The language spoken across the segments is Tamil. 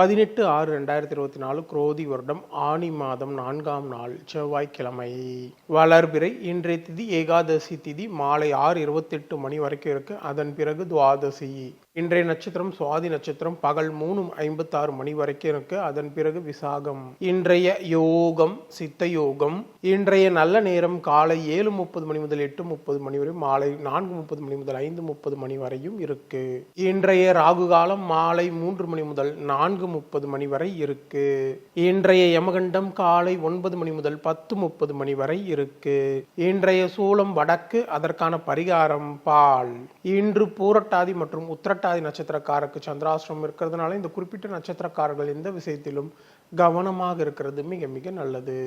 பதினெட்டு ஆறு ரெண்டாயிரத்தி இருபத்தி நாலு குரோதி வருடம் ஆனி மாதம் நான்காம் நாள் செவ்வாய்க்கிழமை. வளர்பிறை இன்றைய திதி ஏகாதசி திதி மாலை ஆறு இருபத்தெட்டு மணி வரைக்கும் இருக்கு. அதன் பிறகு துவாதசி. இன்றைய நட்சத்திரம் சுவாதி நட்சத்திரம் பகல் மூணு ஐம்பத்தாறு மணி வரைக்கும் இருக்கு. அதன் பிறகு விசாகம். இன்றைய யோகம் சித்த யோகம். இன்றைய நல்ல நேரம் காலை ஏழு முப்பது மணி முதல் எட்டு முப்பது மணி வரை மாலை நான்கு முப்பது மணி முதல் ஐந்து முப்பது மணி வரையும் இருக்கு. இன்றைய ராகு காலம் மாலை மூன்று மணி முதல் நான்கு முப்பது மணி வரை இருக்கு. இன்றைய யமகண்டம் காலை ஒன்பது மணி முதல் பத்து முப்பது மணி வரை இருக்கு. இன்றைய சூளம் வடக்கு அதற்கான பரிகாரம் பால். இன்று பூரட்டாதி மற்றும் உத்திரட்டாதி நட்சத்திரக்காரருக்கு சந்திராசிரமம் இருக்கிறதுனால இந்த குறிப்பிட்ட நட்சத்திரக்காரர்கள் எந்த விஷயத்திலும் கவனமாக இருக்கிறது மிக மிக நல்லது.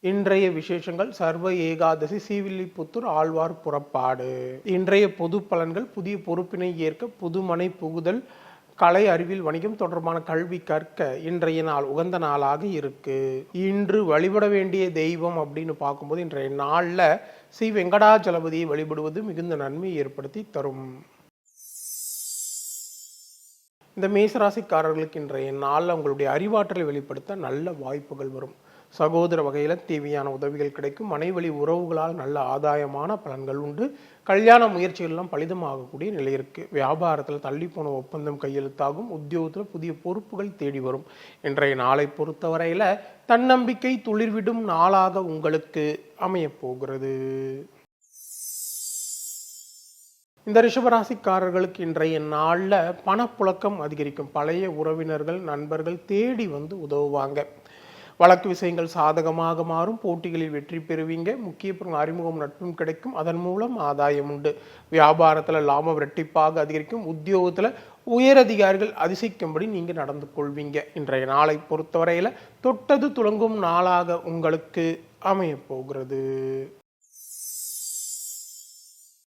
இன்றைய விசேஷங்கள் சர்வ ஏகாதசி சீவில்லிபுத்தூர் ஆழ்வார் புறப்பாடு. இன்றைய பொது பலன்கள் புதிய பொறுப்பினை ஏற்க புதுமனை புகுதல் கலை அறிவியல் வணிகம் தொடர்பான கல்வி கற்க இன்றைய நாள் உகந்த நாளாக இருக்கு. இன்று வழிபட வேண்டிய தெய்வம் அப்படின்னு பார்க்கும்போது இன்றைய நாளில் ஸ்ரீ வெங்கடாஜலபதியை வழிபடுவது மிகுந்த நன்மையை ஏற்படுத்தி தரும். இந்த மேசராசிக்காரர்களுக்கு இன்றைய நாளில் உங்களுடைய அறிவாற்றலை வெளிப்படுத்த நல்ல வாய்ப்புகள் வரும். சகோதர வகையில் தேவையான உதவிகள் கிடைக்கும். மனைவழி உறவுகளால் நல்ல ஆதாயமான பலன்கள் உண்டு. கல்யாண முயற்சிகள்லாம் பலிதமாகக்கூடிய நிலை இருக்குது வியாபாரத்தில் தள்ளி போன ஒப்பந்தம் கையெழுத்தாகும். உத்தியோகத்தில் புதிய பொறுப்புகள் தேடி வரும். இன்றைய நாளை பொறுத்தவரையில் தன்னம்பிக்கை துளிர்விடும் நாளாக உங்களுக்கு அமையப் போகிறது. இந்த ரிஷபராசிக்காரர்களுக்கு இன்றைய நாளில் பணப்புழக்கம் அதிகரிக்கும். பழைய உறவினர்கள் நண்பர்கள் தேடி வந்து உதவுவாங்க. வழக்கு விஷயங்கள் சாதகமாக மாறும். போட்டிகளில் வெற்றி பெறுவீங்க. முக்கிய அறிமுகம் நட்பும் கிடைக்கும். அதன் மூலம் ஆதாயம் உண்டு. வியாபாரத்தில் லாபம் இரட்டிப்பாக அதிகரிக்கும். உத்தியோகத்தில் உயரதிகாரிகள் அதிசயிக்கும்படி நீங்கள் நடந்து கொள்வீங்க. இன்றைய நாளை பொறுத்தவரையில் தொட்டது துளங்கும் நாளாக உங்களுக்கு அமையப் போகிறது.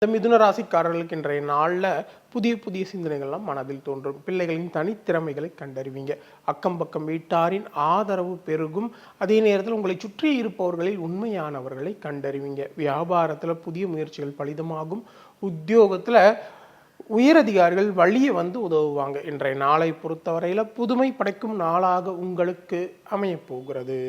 இந்த மிதுன ராசிக்காரர்களுக்கு இன்றைய நாளில் புதிய புதிய சிந்தனைகள்லாம் மனதில் தோன்றும். பிள்ளைகளின் தனித்திறமைகளை கண்டறிவீங்க. அக்கம் பக்கம் வீட்டாரின் ஆதரவு பெருகும். அதே நேரத்தில் உங்களை சுற்றி இருப்பவர்களில் உண்மையானவர்களை கண்டறிவீங்க. வியாபாரத்தில் புதிய முயற்சிகள் பலிதமாகும். உத்தியோகத்தில் உயரதிகாரிகள் வழியே வந்து உதவுவாங்க. இன்றைய நாளை பொறுத்தவரையில் புதுமை படைக்கும் நாளாக உங்களுக்கு அமையப் போகிறது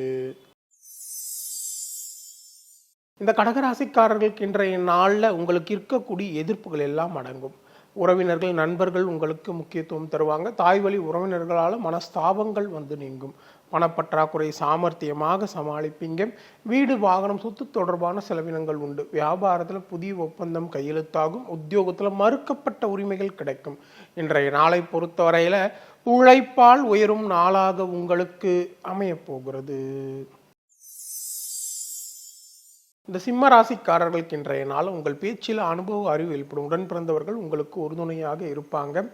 இந்த கடகராசிக்காரர்களுக்கு இன்றைய நாளில் உங்களுக்கு இருக்கக்கூடிய எதிர்ப்புகள் எல்லாம் அடங்கும். உறவினர்கள் நண்பர்கள் உங்களுக்கு முக்கியத்துவம் தருவாங்க. தாய் வழி உறவினர்களால் மனஸ்தாபங்கள் வந்து நீங்கும். பணப்பற்றாக்குறை சாமர்த்தியமாக சமாளிப்பீங்க. வீடு வாகனம் சொத்து தொடர்பான செலவினங்கள் உண்டு. வியாபாரத்தில் புதிய ஒப்பந்தம் கையெழுத்தாகும். உத்தியோகத்தில் மறுக்கப்பட்ட உரிமைகள் கிடைக்கும். இன்றைய நாளை பொறுத்தவரையில் உழைப்பால் உயரும் நாளாக உங்களுக்கு அமையப் போகிறது. இந்த சிம்ம ராசிக்காரர்களுக்கு இன்றைய நாள் உங்கள் பேச்சில் அனுபவ அறிவு ஏற்படும் உடன் பிறந்தவர்கள் உங்களுக்கு உறுதுணையாக இருப்பாங்க.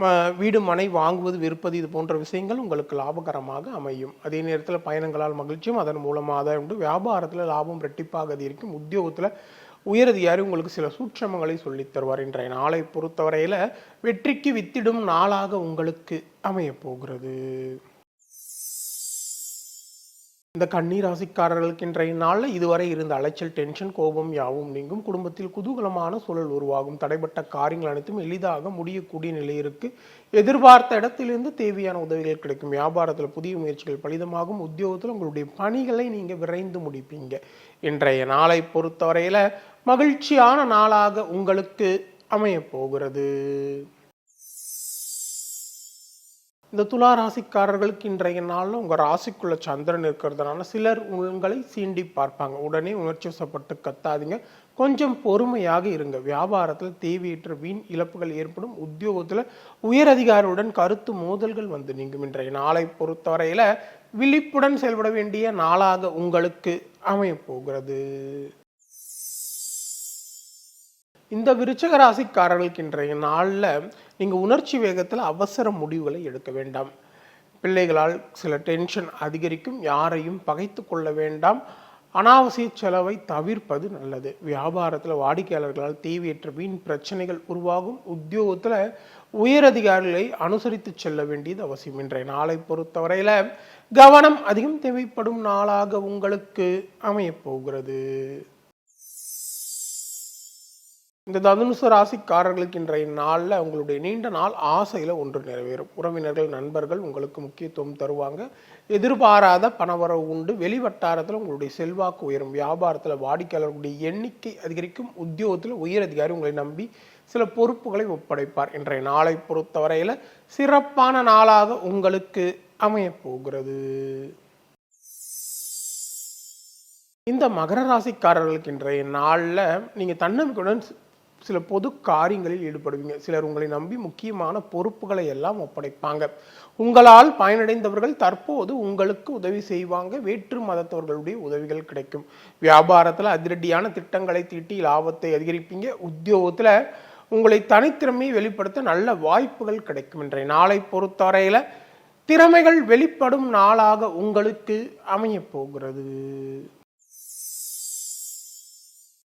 ம- வீடு மனை வாங்குவது விற்பது இது போன்ற விஷயங்கள் உங்களுக்கு லாபகரமாக அமையும். அதே நேரத்தில் பயணங்களால் மகிழ்ச்சியும் அதன் மூலமாக ஆதாயம் உண்டு. வியாபாரத்தில் லாபம் ரெட்டிப்பாக அதிகரிக்கும் உத்தியோகத்தில் உயரதிகாரி உங்களுக்கு சில சூட்சமங்களை சொல்லித் தருவார். இன்றைய நாளை பொறுத்தவரையில் வெற்றிக்கு வித்திடும் நாளாக உங்களுக்கு அமையப் போகிறது. இந்த கண்ணீர் ராசிக்காரர்களுக்கு இன்றைய நாளில் இதுவரை இருந்த அலைச்சல் டென்ஷன் கோபம் யாவும் நீங்கும். குடும்பத்தில் குதூகலமான சூழல் உருவாகும். தடைப்பட்ட காரியங்கள் அனைத்தும் எளிதாக முடியக்கூடிய நிலை இருக்கு. எதிர்பார்த்த இடத்திலிருந்து தேவையான உதவிகள் கிடைக்கும். வியாபாரத்தில் புதிய முயற்சிகள் பலிதமாகும். உத்தியோகத்தில் உங்களுடைய பணிகளை நீங்கள் விரைந்து முடிப்பீங்க. இன்றைய நாளை பொறுத்தவரையில் மகிழ்ச்சியான நாளாக உங்களுக்கு அமையப் போகிறது. இந்த துலா ராசிக்காரர்களுக்கு இன்றைய நாளில் உங்கள் ராசிக்குள்ள சந்திரன் இருக்கிறதுனால சிலர் உங்களை சீண்டி பார்ப்பாங்க. உடனே உணர்ச்சி வசப்பட்டு கத்தாதீங்க. கொஞ்சம் பொறுமையாக இருங்க. வியாபாரத்தில் தேவையற்ற வீண் இழப்புகள் ஏற்படும். உத்தியோகத்தில் உயரதிகாரியுடன் கருத்து மோதல்கள் வந்து நீங்கும். இன்றைய நாளை பொறுத்தவரையில் விழிப்புடன் செயல்பட வேண்டிய நாளாக உங்களுக்கு அமையப் போகிறது. இந்த விருச்சக ராசிக்காரர்களுக்கு இன்றைய நாளில் நீங்கள் உணர்ச்சி வேகத்தில் அவசர முடிவுகளை எடுக்க வேண்டாம். பிள்ளைகளால் சில டென்ஷன் அதிகரிக்கும் யாரையும் பகைத்து கொள்ள வேண்டாம். அனாவசிய செலவை தவிர்ப்பது நல்லது. வியாபாரத்தில் வாடிக்கையாளர்களால் தேவையற்ற வீண் பிரச்சனைகள் உருவாகும். உத்தியோகத்தில் உயரதிகாரிகளை அனுசரித்து செல்ல வேண்டியது அவசியம். இன்றைய நாளை பொறுத்தவரையில் கவனம் அதிகம் தேவைப்படும் நாளாக உங்களுக்கு அமையப் போகிறது. இந்த தனுசு ராசிக்காரர்களுக்கு இன்றைய நாளில் உங்களுடைய நீண்ட நாள் ஆசையில் ஒன்று நிறைவேறும். உறவினர்கள் நண்பர்கள் உங்களுக்கு முக்கியத்துவம் தருவாங்க. எதிர்பாராத பணவரவு உண்டு. வெளி வட்டாரத்தில் உங்களுடைய செல்வாக்கு உயரும். வியாபாரத்தில் வாடிக்கையாளர்களுடைய எண்ணிக்கை அதிகரிக்கும். உத்தியோகத்தில் உயர் அதிகாரி உங்களை நம்பி சில பொறுப்புகளை ஒப்படைப்பார். இன்றைய நாளை பொறுத்தவரையில் சிறப்பான நாளாக உங்களுக்கு அமையப் போகிறது. இந்த மகர ராசிக்காரர்களுக்கு இன்றைய நாளில் நீங்கள் தன்னம்பிக்கையுடன் சில பொது காரியங்களில் ஈடுபடுவீங்க. சிலர் உங்களை நம்பி முக்கியமான பொறுப்புகளை எல்லாம் ஒப்படைப்பாங்க. உங்களால் பயனடைந்தவர்கள் தற்போது உங்களுக்கு உதவி செய்வாங்க. வேற்று மதத்தவர்களுடைய உதவிகள் கிடைக்கும். வியாபாரத்தில் அதிரடியான திட்டங்களை தீட்டி லாபத்தை அதிகரிப்பீங்க. உத்தியோகத்தில் உங்களை தனித்திறமையை வெளிப்படுத்த நல்ல வாய்ப்புகள் கிடைக்கும் இன்றைய நாளை பொறுத்தவரையில் திறமைகள் வெளிப்படும் நாளாக உங்களுக்கு அமையப் போகிறது.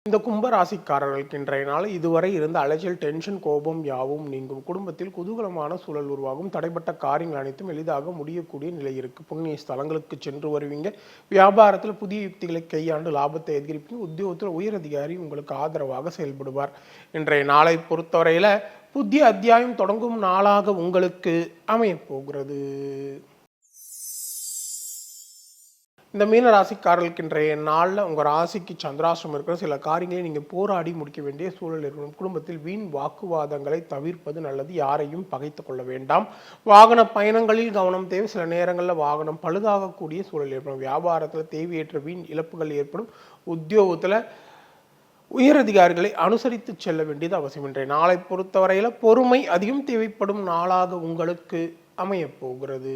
இந்த கும்பராசிக்காரர்களுக்கு இன்றைய நாள் இதுவரை இருந்த அலைச்சல் டென்ஷன் கோபம் யாவும் நீங்கும். குடும்பத்தில் குதூகலமான சூழல் உருவாகும். தடைப்பட்ட காரியங்கள் அனைத்தும் எளிதாக முடியக்கூடிய நிலை இருக்கு. புண்ணிய ஸ்தலங்களுக்கு சென்று வருவீங்க. வியாபாரத்தில் புதிய யுக்திகளை கையாண்டு லாபத்தை அதிகரிப்பீங்க. உத்தியோகத்தில் உயர் அதிகாரி உங்களுக்கு ஆதரவாக செயல்படுவார். இன்றைய நாளை பொறுத்தவரையில புதிய அத்தியாயம் தொடங்கும் நாளாக உங்களுக்கு அமையப் போகிறது. இந்த மீன ராசிக்காரர்களுக்கு இன்றைய நாளில் உங்கள் ராசிக்கு சந்திராசிரம் இருக்கிற சில காரியங்களை நீங்கள் போராடி முடிக்க வேண்டிய சூழல் ஏற்படும் குடும்பத்தில் வீண் வாக்குவாதங்களை தவிர்ப்பது நல்லது. யாரையும் பகைத்து கொள்ள வேண்டாம். வாகன பயணங்களில் கவனம் தேவை. சில நேரங்களில் வாகனம் பழுதாகக்கூடிய சூழல் ஏற்படும். வியாபாரத்தில் தேவையற்ற வீண் இழப்புகள் ஏற்படும். உத்தியோகத்தில் உயரதிகாரிகளை அனுசரித்து செல்ல வேண்டியது அவசியம். இன்றைய நாளை பொறுத்தவரையில் பொறுமை அதிகம் தேவைப்படும் நாளாக உங்களுக்கு அமையப் போகிறது.